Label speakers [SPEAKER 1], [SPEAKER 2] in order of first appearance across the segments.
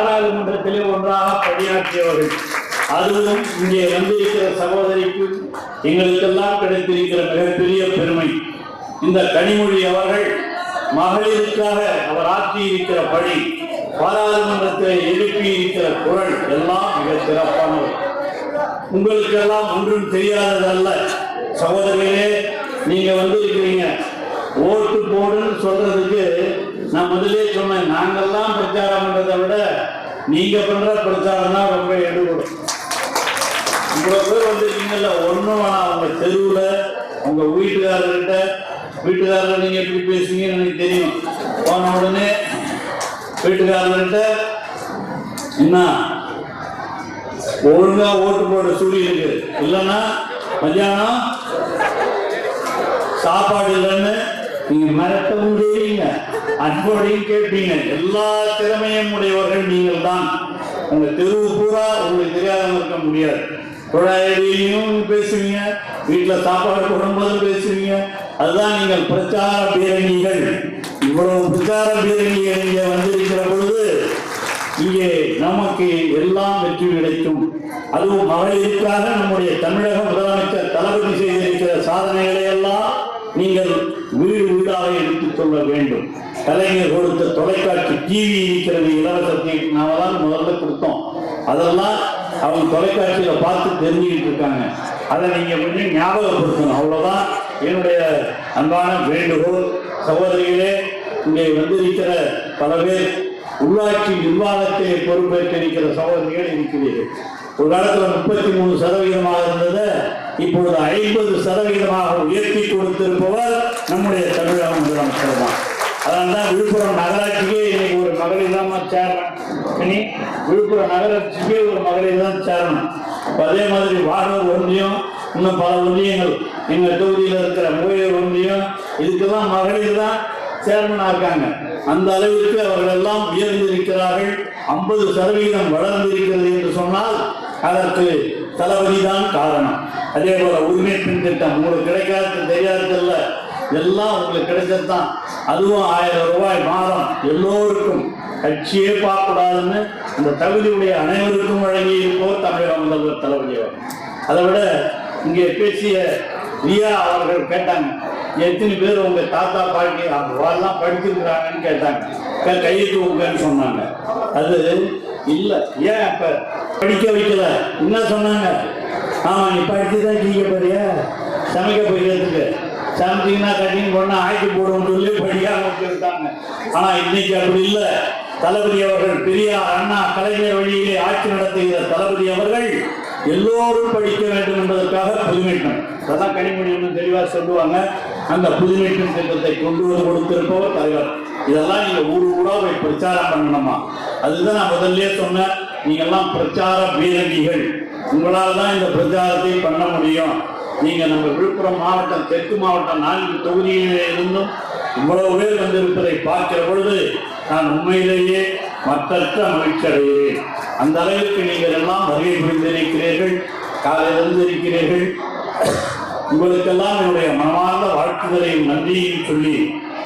[SPEAKER 1] பாராளுமன்றத்திலே ஒன்றாக பணியாற்றியவர்கள். அதுவும் இங்கே வந்திருக்கிற சகோதரிக்கு எங்களுக்கெல்லாம் கிடைத்திருக்கிற மிகப்பெரிய பெருமை. இந்த கனிமொழி அவர்கள் மகளிருக்காக அவர் ஆற்றியிருக்கிற பணி பாராளுமன்றத்தில் எழுப்பி இருக்கிற குரல் எல்லாம் மிக சிறப்பானது. உங்களுக்கெல்லாம் ஒன்றும் தெரியாததல்ல சகோதரர்களே நீங்க வந்திருக்கிறீங்க. ஓட்டு போடுன்னு சொல்றது நான் முதலே சொன்னேன் நாங்கெல்லாம் பிரச்சாரம் பண்றதை விட நீங்க பண்ற பிரச்சாரம் தான் ரொம்ப எடுபடும். இவ்வளவு பேர் வந்துருக்கீங்கல்ல ஒண்ணும் வேணாம். உங்க தெருவுல உங்க வீட்டுக்காரர்கிட்ட வீட்டுக்காரர் நீங்க எப்படி பேசுவீங்கன்னு எனக்கு தெரியும். போன உடனே வீட்டுக்காரர்கிட்ட என்ன? ஒழுங்கா ஓட்டு போட சூழல் இருக்கு. இல்லைன்னா மத்தியானம் சாப்பாடு இல்லைன்னு நீங்க மறக்கவும் செய்வீங்க அன்போடையும் கேட்பீங்க. எல்லா திறமையும் உடையவர்கள் நீங்கள் தான் உங்க தெருவு பூரா உங்களுக்கு தெரியாதவங்க இருக்க முடியாது. குழாயிலையும் பேசுவீங்க. வீட்டுல சாப்பாடு போடும்போது பேசுவீங்க. அதுதான் நீங்கள் பிரச்சார பேரணிகள் இவ்வளவு பிரச்சார பேரணிகள் இங்கே வந்திருக்கிற பொழுது இங்கே நமக்கு எல்லாம் வெற்றி கிடைக்கும். அதுவும் மகளிருக்காக நம்முடைய தமிழக முதலமைச்சர் தளபதி செய்திருக்கிற சாதனைகளை எல்லாம் நீங்கள் வீடு வீடாக எடுத்துச் சொல்ல வேண்டும். கலைஞர் கொடுத்த தொலைக்காட்சி டிவி இருக்கிறது இலவசத்தை நாம தான் முதல்ல கொடுத்தோம். அதெல்லாம் அவங்க தொலைக்காட்சியில பார்த்து தெரிஞ்சுக்கிட்டு இருக்காங்க. அதை நீங்க கொஞ்சம் ஞாபகப்படுத்தணும். அவ்வளவுதான் என்னுடைய அன்பான வேண்டுகோள். சகோதரிகளே இங்கே வந்திருக்கிற பல பேர் உள்ளாட்சி நிர்வாகத்தை பொறுப்பேற்றிருக்கிற சகோதரிகள் இருக்கிறீர்கள். ஒரு காலத்துல முப்பத்தி மூணு சதவீதமாக இருந்தது இப்பொழுது ஐம்பது சதவீதமாக உயர்த்தி கொடுத்திருப்பவர் நம்முடைய தமிழக முதலமைச்சர் தான் அதனால தான் விழுப்புரம் நகராட்சிக்கே இன்னைக்கு ஒரு மகளிர் தான் சேர்மன் இனி விழுப்புரம் நகராட்சிக்கே ஒரு மகளிர் தான் சேர்மன் அதே மாதிரி வாடூர் ஒன்றியம் இன்னும் பல ஒன்றியங்கள். எங்கள் தொகுதியில் இருக்கிற மூவையூர் ஒன்றியம் இதுக்கெல்லாம் மகளிர் தான் சேர்மனாக இருக்காங்க. அந்த அளவிற்கு அவர்கள் எல்லாம் உயர்ந்திருக்கிறார்கள். ஐம்பது சதவீதம் வளர்ந்திருக்கிறது என்று சொன்னால் அதற்கு தளபதி தான் காரணம். அதே போல உரிமை பெண் திட்டம் உங்களுக்கு கிடைக்காது தெரியாததில்ல எல்லாம் உங்களுக்கு கிடைச்சதுதான். அதுவும் ஆயிரம் ரூபாய் மாதம் எல்லோருக்கும். கட்சியே பார்க்கக்கூடாதுன்னு அந்த தகுதியுடைய அனைவருக்கும் வழங்கி இருப்போர் தமிழக முதல்வர் தளபதி அவர். அதை விட இங்கே பேசிய ரியா அவர்கள் கேட்டாங்க எத்தனை பேர் உங்க தாத்தா பாட்டி அவெல்லாம் படிச்சிருக்கிறாங்கன்னு கேட்டாங்க. க- கையை சொன்னாங்க. அது இல்லை. ஏன் அப்போ படிக்க வைக்கல. என்ன சொன்னாங்க? ஆமா நீ படித்து தான் ஜீக்க போறியா? சமைக்க போயிருக்கிறதுக்கு சமைச்சிங்கன்னா கட்டின்னு போனால் ஆக்கி போடுவோம்னு சொல்லி படிக்காம வச்சிருக்காங்க. ஆனா இன்னைக்கு அப்படி இல்லை. தளபதி அவர்கள் பெரியார் அண்ணா கலைஞர் வழியிலே ஆட்சி நடத்துகிற தளபதி அவர்கள் எல்லோரும் படிக்க வேண்டும் என்பதற்காக புதுமைட்டம் அதான் கனிமொழி ஒன்று தெளிவாக சொல்லுவாங்க. அந்த புதுமைட்டம் திட்டத்தை கொண்டு வந்து கொடுத்திருப்பவர் தலைவர். இதெல்லாம் நீங்க ஊரு கூட போய் பிரச்சாரம் பண்ணணுமா? அதுதான் நான் முதல்ல சொன்னேன். நீங்க எல்லாம் பிரச்சார பீரங்கிகள் உங்களால் தான் இந்த பிரச்சாரத்தை பண்ண முடியும். நீங்க நம்ம விழுப்புரம் மாவட்டம் தெற்கு மாவட்டம் நான்கு தொகுதியிலே இருந்தும் இவ்வளவு பேர் வந்திருப்பதை பார்க்கிற பொழுது நான் உண்மையிலேயே மற்றற்ற மகிழ்ச்சி அடைகிறேன். அந்த அளவிற்கு நீங்கள் எல்லாம் வருகை புரிந்திருக்கிறீர்கள் காலையிலிருந்து இருக்கிறீர்கள் உங்களுக்கெல்லாம் என்னுடைய மனமார்ந்த வாழ்த்துதலையும் நன்றியையும் சொல்லி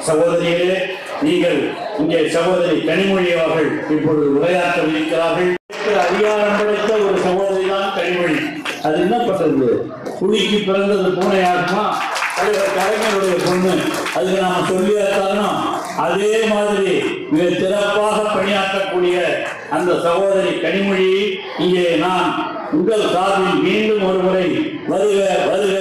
[SPEAKER 1] சகோதரிகளே நீங்கள் இங்கே சகோதரி கனிமொழி அவர்கள் இப்பொழுது உரையாற்றவிருக்கிறார்கள். அதிகாரம் படைத்த ஒரு சகோதரி தான் கனிமொழி. அது என்ன பண்றது புலிக்கு பிறந்தது பூனையாகுமா தலைவர் கலைஞருடைய பொண்ணு. அதுக்கு நாம சொல்லியா அதே மாதிரி மிக சிறப்பாக பணியாற்றக்கூடிய அந்த சகோதரி கனிமொழி இங்கே நான் உங்கள் சார்பில் மீண்டும் ஒரு முறை வருக வருக